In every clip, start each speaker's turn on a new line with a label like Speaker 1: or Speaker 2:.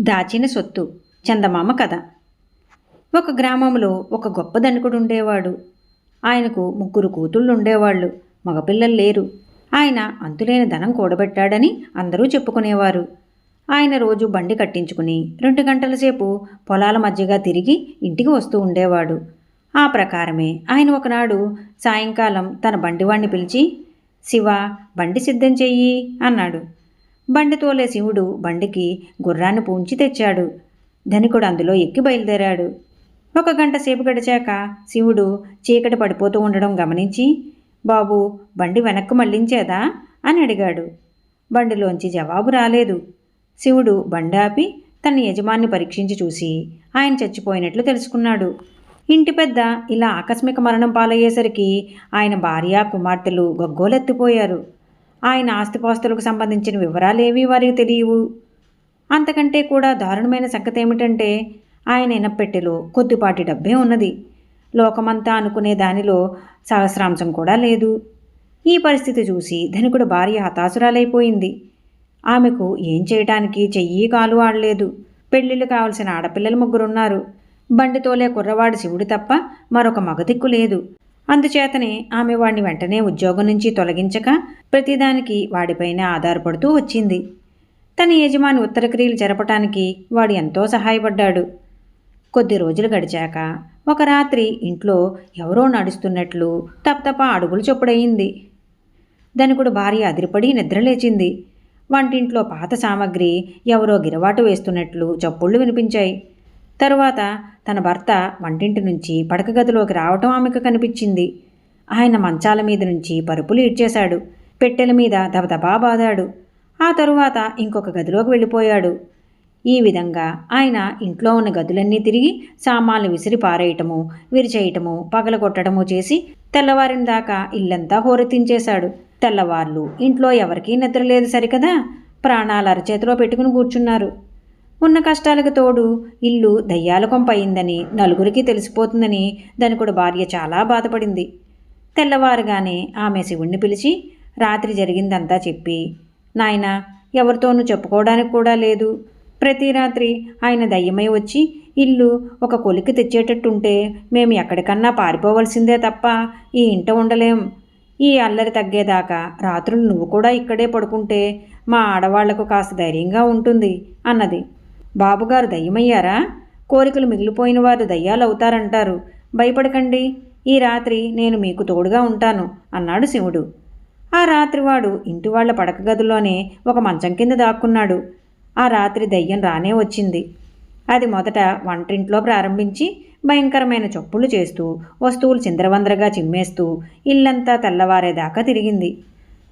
Speaker 1: దాచిన సొత్తు. చందమామ కథ. ఒక గ్రామంలో ఒక గొప్ప ధనికుడు ఉండేవాడు ఆయనకు ముగ్గురు కూతుళ్ళు ఉండేవాళ్ళు మగపిల్లలు లేరు. ఆయన అంతులేని ధనం కూడబెట్టాడని అందరూ చెప్పుకునేవారు. ఆయన రోజు బండి కట్టించుకుని రెండు గంటల సేపు పొలాల మధ్యగా తిరిగి ఇంటికి వస్తూ ఉండేవాడు. ఆ ప్రకారమే ఆయన ఒకనాడు సాయంకాలం తన బండివాణ్ణి పిలిచి శివ బండి సిద్ధం చెయ్యి అన్నాడు. బండి తోలే శివుడు బండికి గుర్రాన్ని పూంచి తెచ్చాడు. ధనికుడు అందులో ఎక్కి బయలుదేరాడు. ఒక గంట సేపు గడిచాక శివుడు చీకటి పడిపోతూ ఉండడం గమనించి బాబు బండి వెనక్కు మళ్ళించేదా? అని అడిగాడు. బండిలోంచి జవాబు రాలేదు. శివుడు బండి ఆపి తన యజమాన్ని పరీక్షించి చూసి ఆయన చచ్చిపోయినట్లు తెలుసుకున్నాడు. ఇంటి పెద్ద ఇలా ఆకస్మిక మరణం పాలయ్యేసరికి ఆయన భార్య కుమార్తెలు గగ్గోలెత్తిపోయారు. ఆయన ఆస్తిపాస్తులకు సంబంధించిన వివరాలేవీ వారికి తెలియవు. అంతకంటే కూడా దారుణమైన సంగతి ఏమిటంటే ఆయన ఇనపెట్టెలో కొద్దిపాటి డబ్బే ఉన్నది. లోకమంతా అనుకునే దానిలో సహస్రాంశం కూడా లేదు. ఈ పరిస్థితి చూసి ధనికుడు భార్య హతాసురాలైపోయింది ఆమెకు ఏం చేయటానికి చెయ్యి కాలు ఆడలేదు. పెళ్ళిళ్ళు కావలసిన ఆడపిల్లలు ముగ్గురున్నారు. బండితోలే కుర్రవాడు శివుడు తప్ప మరొక మగదిక్కు లేదు. అందుచేతనే ఆమె వాడిని వెంటనే ఉద్యోగం నుంచి తొలగించక ప్రతిదానికి వాడిపైనే ఆధారపడుతూ వచ్చింది. తన యజమాని ఉత్తరక్రియలు జరపటానికి వాడు ఎంతో సహాయపడ్డాడు. కొద్ది రోజులు గడిచాక ఒక రాత్రి ఇంట్లో ఎవరో నడుస్తున్నట్లు తప్పతప్ప అడుగులు చొప్పుడయింది. ధనికుడు భార్య అదిరిపడి నిద్రలేచింది. వంటింట్లో పాత సామగ్రి ఎవరో గిరవాటు వేస్తున్నట్లు చప్పుళ్ళు వినిపించాయి. తరువాత తన భర్త వంటింటి నుంచి పడక గదిలోకి రావటం ఆమెకు కనిపించింది. ఆయన మంచాల మీద నుంచి పరుపులు ఇడ్చేశాడు పెట్టెల మీద దబదబా బాదాడు. ఆ తరువాత ఇంకొక గదిలోకి వెళ్ళిపోయాడు. ఈ విధంగా ఆయన ఇంట్లో ఉన్న గదులన్నీ తిరిగి సామాన్లు విసిరి పారేయటము విరిచేయటము పగలగొట్టడము చేసి తెల్లవారిన దాకా ఇల్లంతా హోరెత్తించేశాడు. తెల్లవార్లు ఇంట్లో ఎవరికీ నిద్ర లేదు సరికదా? ప్రాణాలు అరచేతిలో పెట్టుకుని కూర్చున్నారు. ఉన్న కష్టాలకు తోడు ఇల్లు దయ్యాల కొంపయిందని నలుగురికి తెలిసిపోతుందని ధనికుడు భార్య చాలా బాధపడింది. తెల్లవారుగానే ఆమె శివుణ్ణి పిలిచి రాత్రి జరిగిందంతా చెప్పి నాయన ఎవరితోనూ చెప్పుకోవడానికి కూడా లేదు. ప్రతి రాత్రి ఆయన దయ్యమై వచ్చి ఇల్లు ఒక కొలికి తెచ్చేటట్టుంటే మేము ఎక్కడికన్నా పారిపోవలసిందే తప్ప ఈ ఇంట ఉండలేం. ఈ అల్లరి తగ్గేదాకా రాత్రులు నువ్వు కూడా ఇక్కడే పడుకుంటే మా ఆడవాళ్ళకు కాస్త ధైర్యంగా ఉంటుంది అన్నది. బాబుగారు దయ్యమయ్యారా? కోరికలు మిగిలిపోయిన వారు దయ్యాలు అవుతారంటారు భయపడకండి. ఈ రాత్రి నేను మీకు తోడుగా ఉంటాను అన్నాడు శివుడు. ఆ రాత్రి వాడు ఇంటి వాళ్ళ పడక గదిలోనే ఒక మంచం కింద దాక్కున్నాడు. ఆ రాత్రి దయ్యం రానే వచ్చింది. అది మొదట వంటింట్లో ప్రారంభించి భయంకరమైన చప్పులు చేస్తూ వస్తువులు చిందరవందరగా చిమ్మేస్తూ ఇల్లంతా తెల్లవారేదాకా తిరిగింది.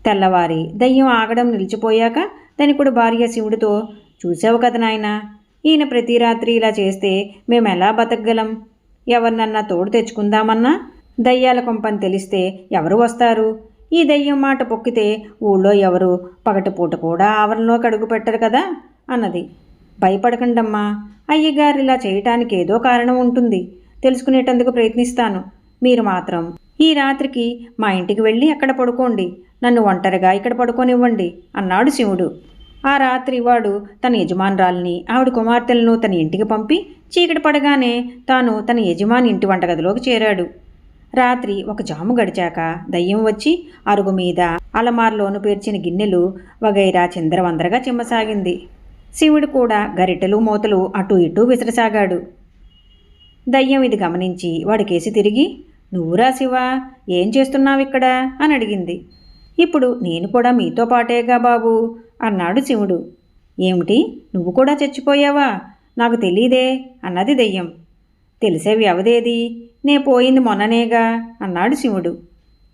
Speaker 1: తెల్లవారి దయ్యం ఆగడం నిలిచిపోయాక ధనికుడు భార్య శివుడితో చూసావు కదా నాయన? ఈయన ప్రతి రాత్రి ఇలా చేస్తే మేము ఎలా బతకగలం? ఎవరినన్నా తోడు తెచ్చుకుందామన్నా? దయ్యాల కొంపని తెలిస్తే ఎవరు వస్తారు? ఈ దయ్యం మాట పొక్కితే ఊళ్ళో ఎవరు పగటిపూట కూడా ఆవరణలోకి అడుగు పెట్టరు కదా? అన్నది. భయపడకండమ్మా. అయ్యగారు ఇలా చేయటానికి ఏదో కారణం ఉంటుంది. తెలుసుకునేటందుకు ప్రయత్నిస్తాను. మీరు మాత్రం ఈ రాత్రికి మా ఇంటికి వెళ్ళి అక్కడ పడుకోండి. నన్ను ఒంటరిగా ఇక్కడ పడుకోనివ్వండి అన్నాడు శివుడు. ఆ రాత్రి వాడు తన యజమానురాల్ని ఆవిడ కుమార్తెలను తన ఇంటికి పంపి చీకటి పడగానే తాను తన యజమాని ఇంటి వంటగదిలోకి చేరాడు. రాత్రి ఒక జాము గడిచాక దయ్యం వచ్చి అరుగు మీద అలమార్లోను పేర్చిన గిన్నెలు వగైరా చిందరవందరగా చిమ్మసాగింది. శివుడు కూడా గరిటెలు మూతలు అటూ ఇటూ విసరసాగాడు. దయ్యం ఇది గమనించి వాడికేసి తిరిగి నువ్వురా శివా ఏం చేస్తున్నావిక్కడ? అని అడిగింది. ఇప్పుడు నేను కూడా మీతో పాటేగా బాబు అన్నాడు శివుడు. ఏమిటి? నువ్వు కూడా చచ్చిపోయావా? నాకు తెలీదే అన్నది దెయ్యం. తెలిసే వ్యవదేది నే పోయింది మొన్ననేగా అన్నాడు శివుడు.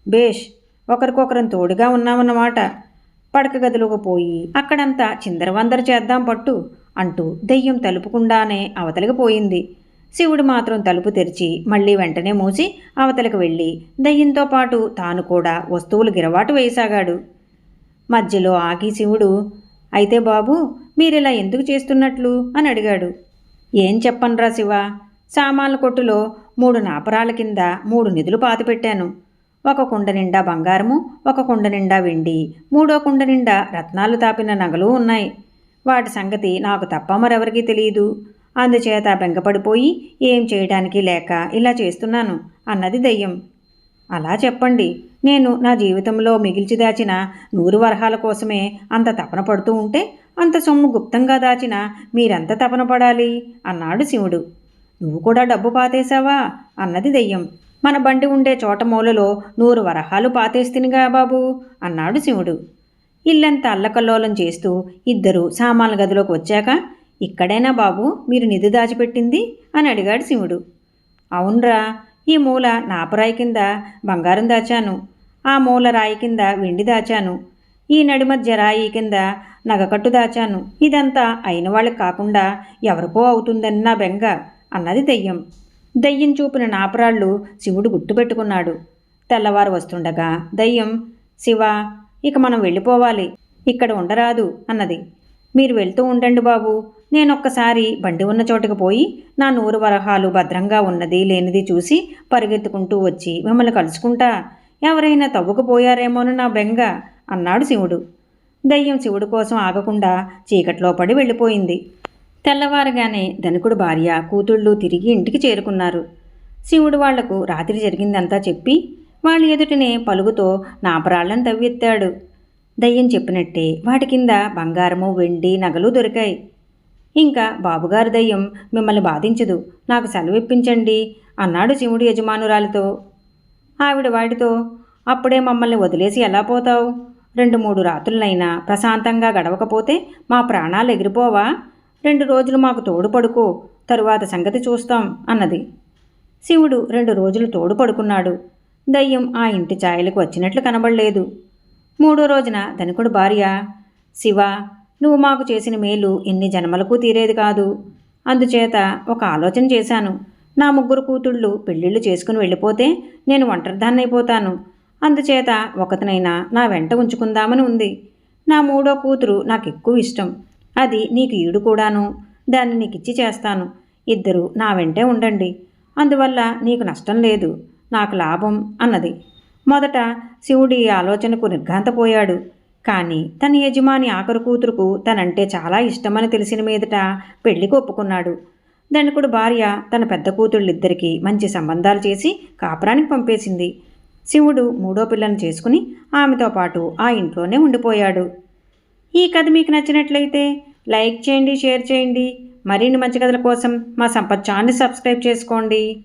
Speaker 1: బేష్ ఒకరికొకరం తోడుగా ఉన్నామన్నమాట. పడక గదిలోకి పోయి అక్కడంతా చిందరవందర చేద్దాం పట్టు అంటూ దెయ్యం తలుపుకుండానే అవతలికి పోయింది. శివుడు మాత్రం తలుపు తెరిచి మళ్ళీ వెంటనే మూసి అవతలకు వెళ్ళి దయ్యంతో పాటు తాను కూడా వస్తువులు గిరవాటు వేయసాగాడు. మధ్యలో ఆగి శివుడు అయితే బాబు మీరిలా ఎందుకు చేస్తున్నట్లు అని అడిగాడు. ఏం చెప్పనరా శివ సామాన్ల కొట్టులో మూడు నాపరాల కింద మూడు నిధులు పాతిపెట్టాను. ఒక కుండ నిండా బంగారము ఒక కుండ నిండా వెండి మూడో కుండ నిండా రత్నాలు తాపిన నగలు ఉన్నాయి. వాటి సంగతి నాకు తప్ప మరెవరికీ తెలియదు అందుచేత బెంగపడిపోయి ఏం చేయడానికి లేక ఇలా చేస్తున్నాను అన్నది దయ్యం. అలా చెప్పండి. నేను నా జీవితంలో మిగిల్చి దాచిన నూరు వరహాల కోసమే అంత తపన పడుతూ ఉంటే అంత సొమ్ము గుప్తంగా దాచిన మీరెంత తపన పడాలి? అన్నాడు శివుడు. నువ్వు కూడా డబ్బు పాతేశావా? అన్నది దెయ్యం. మన బండి ఉండే చోట మూలలో నూరు వరహాలు పాతేస్తినిగా బాబు? అన్నాడు శివుడు. ఇల్లంతా అల్లకల్లోలం చేస్తూ ఇద్దరు సామాన్ల గదిలోకి వచ్చాక ఇక్కడైనా బాబు? మీరు నిధి దాచిపెట్టింది? అని అడిగాడు శివుడు. అవునరా. ఈ మూల నాపరాయి కింద బంగారం దాచాను. ఆ మూల రాయి కింద వెండి దాచాను. ఈ నడిమధ్య రాయి కింద నగకట్టు దాచాను. ఇదంతా అయిన వాళ్ళకి కాకుండా ఎవరికో అవుతుందని నా బెంగ అన్నది దెయ్యం. దయ్యం చూపిన నాపరాళ్ళు శివుడు గుర్తుపెట్టుకున్నాడు తెల్లవారు వస్తుండగా దయ్యం శివ ఇక మనం వెళ్ళిపోవాలి. ఇక్కడ ఉండరాదు అన్నది. మీరు వెళ్తూ ఉండండి బాబు. నేనొక్కసారి బండి ఉన్న చోటుకు పోయి నా నూరు వరహాలు భద్రంగా ఉన్నది లేనిది చూసి పరిగెత్తుకుంటూ వచ్చి మిమ్మల్ని కలుసుకుంటా? ఎవరైనా తవ్వుకుపోయారేమోను నా బెంగ? అన్నాడు శివుడు. దయ్యం శివుడు కోసం ఆగకుండా చీకట్లో పడి వెళ్ళిపోయింది. తెల్లవారుగానే ధనుకుడు భార్య కూతుళ్ళు తిరిగి ఇంటికి చేరుకున్నారు. శివుడు వాళ్ళకు రాత్రి జరిగిందంతా చెప్పి వాళ్ళ ఎదుటనే పలుగుతో నాపరాళ్ళను తవ్వెత్తాడు దయ్యం చెప్పినట్టే వాటి కింద బంగారము వెండి నగలు దొరికాయి. ఇంకా బాబుగారి దయ్యం మిమ్మల్ని బాధించదు. నాకు సెలవు ఇప్పించండి అన్నాడు శివుడు యజమానురాలితో. ఆవిడ వాడితో అప్పుడే మమ్మల్ని వదిలేసి ఎలా పోతావు? రెండు మూడు రాత్రులైనా ప్రశాంతంగా గడవకపోతే మా ప్రాణాలు ఎగిరిపోవా? రెండు రోజులు మాకు తోడు పడుకో తరువాత సంగతి చూస్తాం అన్నది. శివుడు రెండు రోజులు తోడు పడుకున్నాడు. దయ్యం ఆ ఇంటి ఛాయలకు వచ్చినట్లు కనబడలేదు. మూడో రోజున ధనికుడు భార్య శివ నువ్వు మాకు చేసిన మేలు ఎన్ని జన్మలకు తీరేది కాదు. అందుచేత ఒక ఆలోచన చేశాను. నా ముగ్గురు కూతుళ్ళు పెళ్ళిళ్ళు చేసుకుని వెళ్ళిపోతే నేను ఒంటరిదాన్నైపోతాను. అందుచేత ఒకతనైనా నా వెంట ఉంచుకుందామని ఉంది. నా మూడో కూతురు నాకు ఎక్కువ ఇష్టం. అది నీకు ఈడు కూడాను. దాన్ని నీకు ఇచ్చి చేస్తాను. ఇద్దరు నా వెంటే ఉండండి. అందువల్ల నీకు నష్టం లేదు. నాకు లాభం అన్నది. మొదట శివుడి ఆలోచనకు నిర్ఘాంతపోయాడు. కానీ తన యజమాని ఆఖరు కూతురుకు తనంటే చాలా ఇష్టమని తెలిసిన మీదట పెళ్ళికి ఒప్పుకున్నాడు. దండకుడు భార్య తన పెద్ద కూతుళ్ళిద్దరికీ మంచి సంబంధాలు చేసి కాపురానికి పంపేసింది. శివుడు మూడో పిల్లను చేసుకుని ఆమెతో పాటు ఆ ఇంట్లోనే ఉండిపోయాడు. ఈ కథ మీకు నచ్చినట్లయితే లైక్ చేయండి షేర్ చేయండి. మరిన్ని మంచి కథల కోసం మా సంపత్ ఛానల్ సబ్స్క్రైబ్ చేసుకోండి.